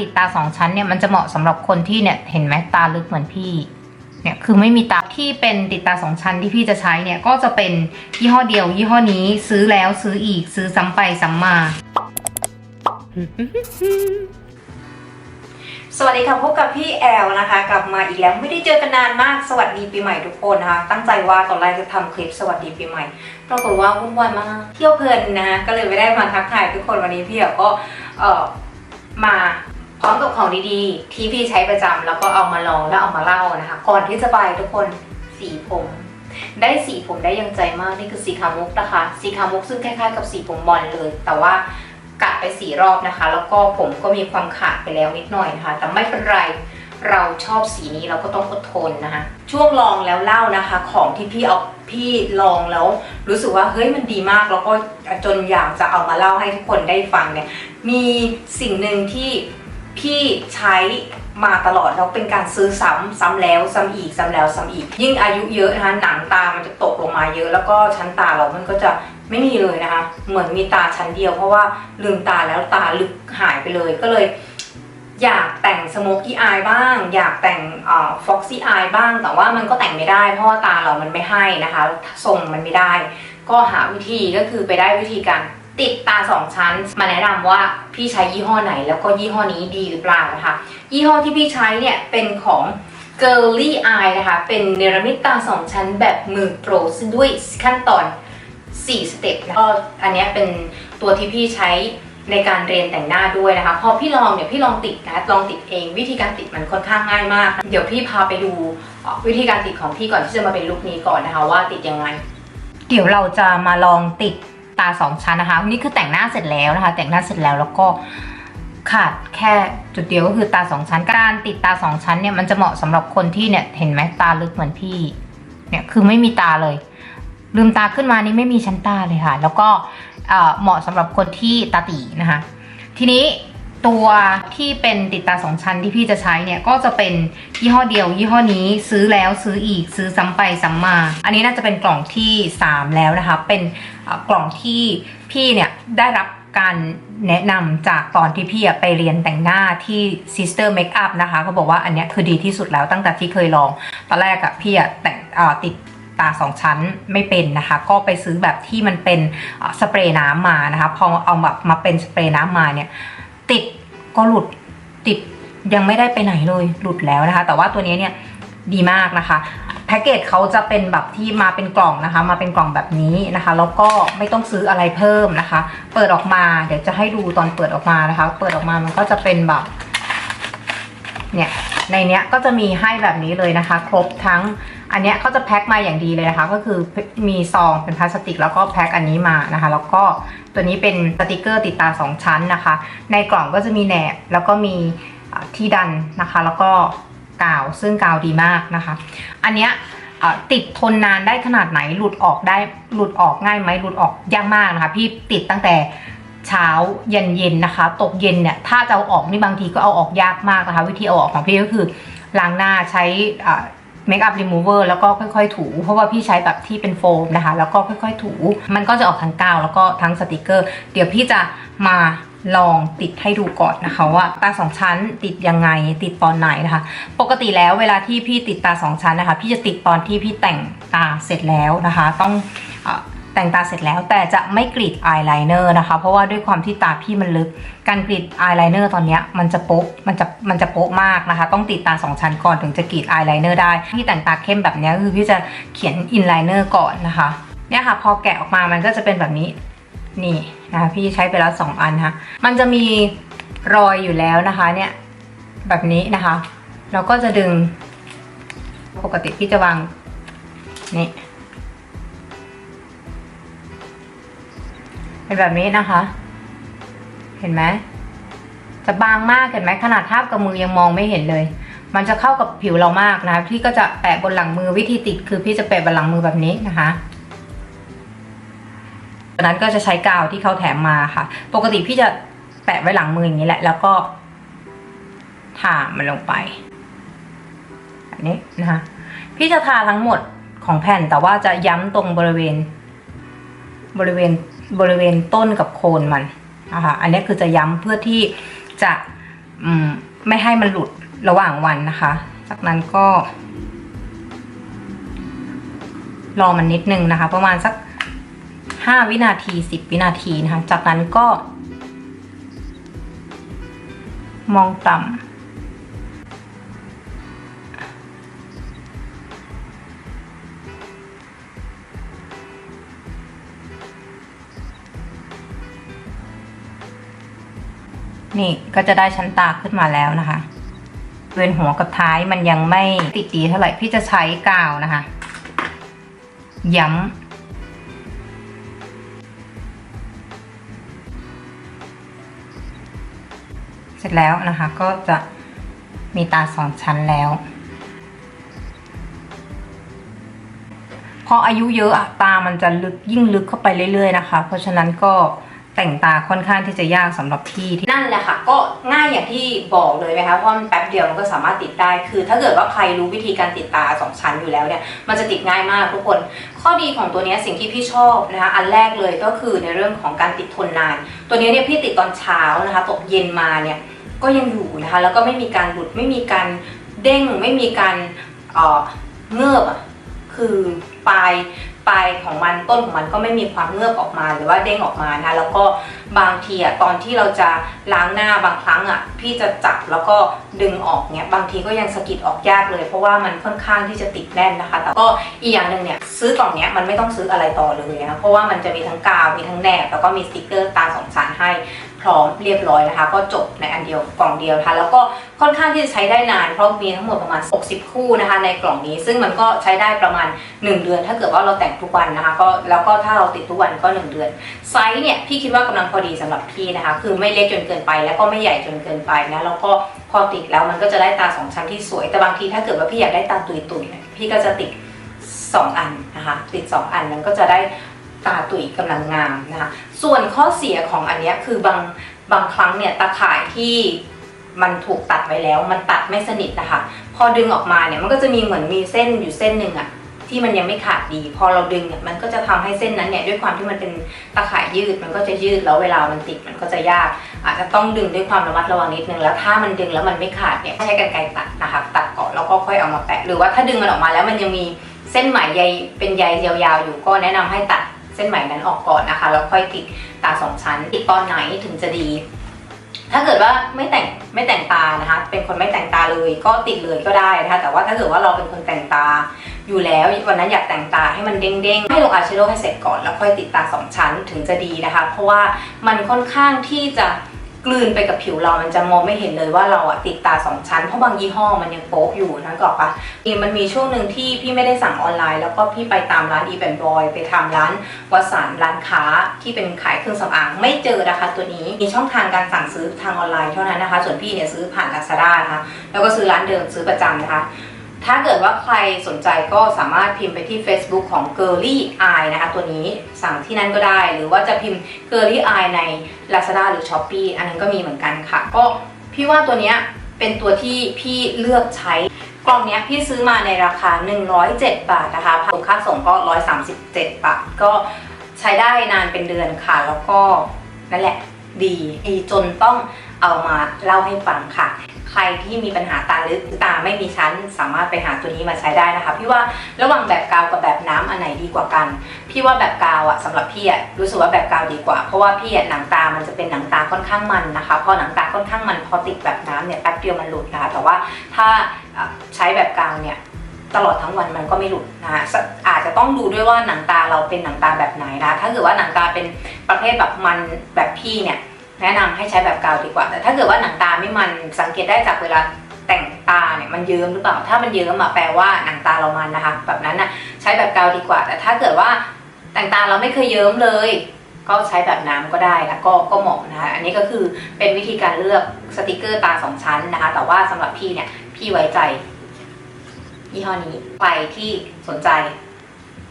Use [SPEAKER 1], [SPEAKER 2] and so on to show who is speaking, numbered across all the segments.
[SPEAKER 1] ติดตาสองชั้นเนี่ยมันจะเหมาะสำหรับคนที่เนี่ยเห็นไหมตาลึกเหมือนพี่เนี่ยคือไม่มีตาที่เป็นติดตาสองชั้นที่พี่จะใช้เนี่ยก็จะเป็นยี่ห้อเดียว ยี่ห้อนี้ซื้อแล้วซื้ออีกซื้อซ้ำไปซ้ำมา
[SPEAKER 2] สวัสดีค่ะพบกับพี่แอลนะคะ กลับมาอีกแล้วไม่ได้เจอกันนานมากสวัสดีปีใหม่ทุกคนนะคะ ตั้งใจว่าตอนแรกจะทำคลิปสวัสดีปีใหม่ปรากฏว่าวุ่นวายมากเที่ยวเพลินนะคะก็เลยไม่ได้มาทักทายทุกคนวันนี้พี่แอลก็เออมา พร้อมกับของดีๆ ที่พี่ใช้ประจำแล้วก็เอามาลองแล้วเอามาเล่านะคะ ก่อนที่จะไปทุกคนสีผม ได้สีผมได้ยังใจมากนี่คือสีขาวมุกนะคะ สีขาวมุกซึ่งคล้ายๆกับสีผมบอลเลย แต่ว่ากัดไปสี่รอบนะคะ แล้วก็ผมก็มีความขาดไปแล้วนิดหน่อยนะคะ แต่ไม่เป็นไรเราชอบสีนี้เราก็ต้องอดทนนะคะ ช่วงลองแล้วเล่านะคะ ของที่พี่เอาพี่ลองแล้วรู้สึกว่าเฮ้ยมันดีมากแล้วก็จนอยากจะเอามาเล่าให้ทุกคนได้ฟังเนี่ยมีสิ่งหนึ่งที่ พี่ใช้มาตลอดแล้วเป็นการซื้อซ้ำซ้ำแล้วซ้ำอีกซ้ำแล้วซ้ำอีก ยิ่งอายุเยอะนะคะหนังตามันจะตกลงมาเยอะ แล้วก็ชั้นตาเรามันก็จะไม่มีเลยนะคะ เหมือนมีตาชั้นเดียว เพราะว่าลืมตาแล้วตาลึกหายไปเลยก็เลยอยากแต่งสโมก y ้อายบ้าง อยากแต่งฟ็อกซี่อายบ้าง แต่ว่ามันก็แต่งไม่ได้ เพราะว่าตาเรามันไม่ให้นะคะทรงมันไม่ได้ ก็หาวิธีก็คือไปได้วิธีการ ติดตาสองชั้น มาแนะนำว่าพี่ใช้ยี่ห้อไหน แล้วก็ยี่ห้อนี้ดีหรือเปล่านะคะ ยี่ห้อที่พี่ใช้เนี่ยเป็นของ Girly Eye นะคะ เป็นเนรมิตตาสองชั้นแบบมือโปรซึ่งด้วยขั้นตอน 4 สเต็ปนะก็อันนี้เป็นตัวที่พี่ใช้ในการเรียนแต่งหน้าด้วยนะคะ พอพี่ลองเนี่ยพี่ลองติดนะลองติดเอง วิธีการติดมันค่อนข้างง่ายมาก เดี๋ยวพี่พาไปดูวิธีการติดของพี่ก่อนที่จะมาเป็นลุคนี้ก่อนนะคะ ว่าติดยังไง เดี๋ยวเราจะมาลองติด ตาสองชั้นนะคะนี่คือแต่งหน้าเสร็จแล้วนะคะ แต่งหน้าเสร็จแล้วแล้วก็ขาดแค่จุดเดียวก็คือตาสองชั้นการติดตาสองชั้นเนี่ยมันจะเหมาะสำหรับคนที่เนี่ยเห็นไหมตาลึกเหมือนพี่เนี่ยคือไม่มีตาเลย ลืมตาขึ้นมานี่ไม่มีชั้นตาเลยค่ะ แล้วก็เอ่อเหมาะสำหรับคนที่ตาตีนะคะ ทีนี้ ตัวที่เป็นติดตาสองชั้นที่พี่จะใช้เนี่ยก็จะเป็นยี่ห้อเดียว ยี่ห้อนี้ซื้อแล้วซื้ออีกซื้อซ้ำไปซ้ำมา อันนี้น่าจะเป็นกล่องที่ 3 แล้วนะคะ เป็นกล่องที่พี่เนี่ยได้รับการแนะนำจากตอนที่พี่ไปเรียนแต่งหน้าที่ Sister Makeup นะคะเขาบอกว่าอันนี้คือดีที่สุดแล้วตั้งแต่ที่เคยลอง ตอนแรกอะพี่อะแต่งติดตาสองชั้นไม่เป็นนะคะ ก็ไปซื้อแบบที่มันเป็นสเปรย์น้ำมานะคะ พอเอาแบบมาเป็นสเปรย์น้ำมาเนี่ย ติดก็หลุดติดยังไม่ได้ไปไหนเลยหลุดแล้วนะคะ แต่ว่าตัวนี้เนี่ยดีมากนะคะแพ็กเกจเขาจะเป็นแบบที่มาเป็นกล่องนะคะ มาเป็นกล่องแบบนี้นะคะ แล้วก็ไม่ต้องซื้ออะไรเพิ่มนะคะ เปิดออกมา เดี๋ยวจะให้ดูตอนเปิดออกมานะคะ เปิดออกมามันก็จะเป็นแบบ เนี่ย ในเนี้ยก็จะมีให้แบบนี้เลยนะคะ ครบทั้งอันเนี้ยเขาจะแพ็คมาอย่างดีเลยนะคะ ก็คือมีซองเป็นพลาสติก แล้วก็แพ็คอันนี้มานะคะ แล้วก็ตัวนี้เป็นสติกเกอร์ติดตาสองชั้นนะคะ ในกล่องก็จะมีแหนบแล้วก็มีที่ดันนะคะ แล้วก็กาวซึ่งกาวดีมากนะคะ อันเนี้ยติดทนนานได้ขนาดไหนหลุดออกได้หลุดออกง่ายไหมหลุดออกยากมากนะคะ พี่ติดตั้งแต่ เช้าเย็นเย็นนะคะ ตกเย็นเนี่ยถ้าจะเอาออกนี่บางทีก็เอาออกยากมากนะคะ วิธีเอาออกของพี่ก็คือล้างหน้าใช้เมคอัพรีมูเวอร์แล้วก็ค่อยๆ ถู เพราะว่าพี่ใช้แบบที่เป็นโฟมนะคะ แล้วก็ค่อยๆ ถู มันก็จะออกทั้งกาวแล้วก็ทั้งสติกเกอร์ เดี๋ยวพี่จะมาลองติดให้ดูก่อนนะคะว่าตาสองชั้นติดยังไงติดตอนไหนนะคะ ปกติแล้วเวลาที่พี่ติดตาสองชั้นนะคะ พี่จะติดตอนที่พี่แต่งตาเสร็จแล้วนะคะ ต้องอ แต่งตาเสร็จแล้วแต่จะไม่กรีดอายไลเนอร์นะคะ เพราะว่าด้วยความที่ตาพี่มันลึก การกรีดอายไลเนอร์ตอนนี้มันจะโป๊ะมันจะมันจะโป๊ะมากนะคะ ต้องติดตาสองชั้นก่อนถึงจะกรีดอายไลเนอร์ได้พี่แต่งตาเข้มแบบนี้คือพี่จะเขียนอินไลเนอร์ก่อนนะคะเนี่ยค่ะพอแกะออกมามันก็จะเป็นแบบนี้นี่นะคะพี่ใช้ไปแล้วสองอันนะะมันจะมีรอยอยู่แล้วนะคะเนี่ยแบบนี้นะคะ เราก็จะดึงปกติพี่จะวางนี่ เป็นแบบนี้นะคะ เห็นไหมจะบางมากเห็นไหมขนาดทาบกับมือยังมองไม่เห็นเลย มันจะเข้ากับผิวเรามากนะคะพี่ก็จะแปะบนหลังมือวิธีติดคือพี่จะแปะบนหลังมือแบบนี้นะคะจากนั้นก็จะใช้กาวที่เขาแถมมาค่ะ ปกติพี่จะแปะไว้หลังมืออย่างนี้แหละ แล้วก็ทามันลงไปแบบนี้นะคะพี่จะทาทั้งหมดของแผ่นแต่ว่าจะย้ำตรงบริเวณ บริเวณบริเวณต้นกับโคนมันนะคะอันนี้คือจะย้ำเพื่อที่จะ
[SPEAKER 1] ไม่ให้มันหลุดระหว่างวันนะคะ จากนั้นก็ รอมันนิดนึงนะคะ ประมาณสักห้าวินาทีสิบวินาทีนะคะ จากนั้นก็ มองต่ำ นี่ก็จะได้ชั้นตาขึ้นมาแล้วนะคะเวียนหัวกับท้ายมันยังไม่ติดดีเท่าไหร่พี่จะใช้กาวนะคะ ย้ำเสร็จแล้วนะคะก็จะมีตาสองชั้นแล้ว พออายุเยอะอะตามันจะลึกยิ่งลึกเข้าไปเรื่อยๆนะคะ เพราะฉะนั้นก็ แต่งตาค่อนข้างที่จะยากสำหรับพี่ที่
[SPEAKER 2] นั่นแหละค่ะ ก็ง่ายอย่างที่บอกเลยไหมคะเพราะมันแป๊บเดียวมันก็สามารถติดได้ คือ ถ้าเกิดว่าใครรู้วิธีการติดตาสองชั้นอยู่แล้วเนี่ยมันจะติดง่ายมากทุกคน ข้อดีของตัวนี้สิ่งที่พี่ชอบนะคะอันแรกเลยก็คือในเรื่องของการติดทนนาน ตัวนี้เนี่ยพี่ติดตอนเช้านะคะตกเย็นมาเนี่ยก็ยังอยู่นะคะแล้วก็ไม่มีการหลุดไม่มีการเด้งไม่มีการเอ่อเงือบอะคือปลาย ปลายของมันต้นของมันก็ไม่มีความเงือบออกมาหรือว่าเด้งออกมานะคะแล้วก็บางทีอะตอนที่เราจะล้างหน้าบางครั้งอะพี่จะจับแล้วก็ดึงออกเนี่ยบางทีก็ยังสะกิดออกยากเลย เพราะว่ามันค่อนข้างที่จะติดแน่นนะคะ แต่ก็อีกอย่างหนึ่งเนี่ยซื้อกล่องเนี้ยมันไม่ต้องซื้ออะไรต่อเลยนะเพราะว่ามันจะมีทั้งกาวมีทั้งแหนบแล้วก็มีสติกเกอร์ตาสองชั้นให้ ร้อมเรียบร้อยนะคะ ก็จบในอันเดียวกล่องเดียวนะคะแล้วก็ค่อนข้างที่จะใช้ได้นาน เพราะมีทั้งหมดประมาณ 60 คู่นะคะ ในกล่องนี้ ซึ่งมันก็ใช้ได้ประมาณ 1 เดือน ถ้าเกิดว่าเราแต่งทุกวันนะคะ ก็แล้วก็ถ้าเราติดทุกวันก็ 1 เดือน ไซส์เนี่ยพี่คิดว่ากำลังพอดีสำหรับพี่นะคะ คือไม่เล็กจนเกินไป แล้วก็ไม่ใหญ่จนเกินไปนะ แล้วก็พอติดแล้วมันก็จะได้ตาสองชั้นที่สวย แต่บางทีถ้าเกิดว่าพี่อยากได้ตาตุยๆเนี่ยพี่ก็จะติด 2 อันนะคะ ติด 2 อันมันก็จะได้ ตาตุยกำลังงามนะคะส่วนข้อเสียของอันนี้คือบางบางครั้งเนี่ยตาข่ายที่มันถูกตัดไว้แล้วมันตัดไม่สนิทนะคะ พอดึงออกมาเนี่ยมันก็จะมีเหมือนมีเส้นอยู่เส้นหนึ่งอะที่มันยังไม่ขาดดี พอเราดึงเนี่ยมันก็จะทำให้เส้นนั้นเนี่ยด้วยความที่มันเป็นตาข่ายยืดมันก็จะยืดแล้วเวลามันติดมันก็จะยาก อาจจะต้องดึงด้วยความระมัดระวังนิดนึงแล้วถ้ามันดึงแล้วมันไม่ขาดเนี่ยใช้กรรไกรตัดนะคะตัดก่อนแล้วก็ค่อยเอามาแปะหรือว่าถ้าดึงมันออกมาแล้วมันยังมีเส้นไหมใยเป็นใยยาวๆอยู่ก็แนะนำให้ตัด เส้นไหมนั้นออกก่อนนะคะ แล้วค่อยติดตาสองชั้น ติดตอนไหนถึงจะดี ถ้าเกิดว่าไม่แต่งไม่แต่งตานะคะ เป็นคนไม่แต่งตาเลยก็ติดเลยก็ได้นะคะแต่ว่าถ้าเกิดว่าเราเป็นคนแต่งตาอยู่แล้ววันนั้นอยากแต่งตาให้มันเด้งๆ ให้ลงอายแชโดว์ให้เสร็จก่อนแล้วค่อยติดตาสองชั้นถึงจะดีนะคะ เพราะว่ามันค่อนข้างที่จะ กลืนไปกับผิวเรา มันจะมองไม่เห็นเลยว่าเราอะติดตาสองชั้น เพราะบางยี่ห้อมันยังโป๊กอยู่นะกอกปะมันมีช่วงหนึ่งที่พี่ไม่ได้สั่งออนไลน์ แล้วก็พี่ไปตามร้านอีแบนบอยไปทำร้านวสานร้านค้าที่เป็นขายเครื่องสำอางไม่เจอนะคะตัวนี้มีช่องทางการสั่งซื้อทางออนไลน์เท่านั้นนะคะ ส่วนพี่เนี่ยซื้อผ่าน Lazada นะคะแล้วก็ซื้อร้านเดิมซื้อประจำนะคะ ถ้าเกิดว่าใครสนใจก็สามารถพิมพ์ไปที่ Facebook ของ Girly Eye นะคะ ตัวนี้สั่งที่นั่นก็ได้ หรือว่าจะพิมพ์ Girly Eye ใน Lazada หรือ Shopee อันนั้นก็มีเหมือนกันค่ะ ก็พี่ว่าตัวเนี้ยเป็นตัวที่พี่เลือกใช้กล่องเนี้ยพี่ซื้อมาในราคา 107 บาทนะคะถูกค่าส่งก็ 137 บาท ก็ใช้ได้นานเป็นเดือนค่ะ แล้วก็นั่นแหละดีดีจนต้องเอามาเล่าให้ฟังค่ะ ครที่มีปัญหาตาลึกตาไม่มีชั้น สามารถไปหาตัวนี้มาใช้ได้นะคะ พี่ว่าระหว่างแบบกาวกับแบบน้ำอันไหนดีกว่ากัน พี่ว่าแบบกาวอะสำหรับพี่อะรู้สึกว่าแบบกาวดีกว่า เพราะว่าพี่อะหนังตามันจะเป็นหนังตาค่อนข้างมันนะคะ พอหนังตาค่อนข้างมันพอติดแบบน้ำเนี่ยแป๊บเดียวมันหลุดนะคะ แต่ว่าถ้าใช้แบบกาวเนี่ยตลอดทั้งวันมันก็ไม่หลุดนะคะอาจจะต้องดูด้วยว่าหนังตาเราเป็นหนังตาแบบไหนนะ ถ้าเกิดว่าหนังตาเป็นประเภทแบบมันแบบพี่เนี่ย แนะนำให้ใช้แบบกาวดีกว่า แต่ถ้าเกิดว่าหนังตาไม่มันสังเกตได้จากเวลาแต่งตาเนี่ยมันเยิ้มหรือเปล่า ถ้ามันเยิ้มอะแปลว่าหนังตาเรามันนะคะ แบบนั้นน่ะใช้แบบกาวดีกว่า แต่ถ้าเกิดว่าแต่งตาเราไม่เคยเยิ้มเลย ก็ใช้แบบน้ำก็ได้นะก็ก็เหมาะนะคะอันนี้ก็คือเป็นวิธีการเลือกสติกเกอร์ตาสองชั้นนะคะ แต่ว่าสำหรับพี่เนี่ยพี่ไว้ใจยี่ห้อนี้ใครที่สนใจ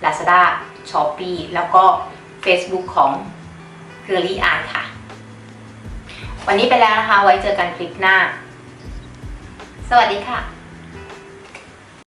[SPEAKER 2] Lazada Shopee แล้วก็ Facebook ของ Girly Eye ค่ะ วันนี้ไปแล้วนะคะ ไว้เจอกันคลิปหน้า สวัสดีค่ะ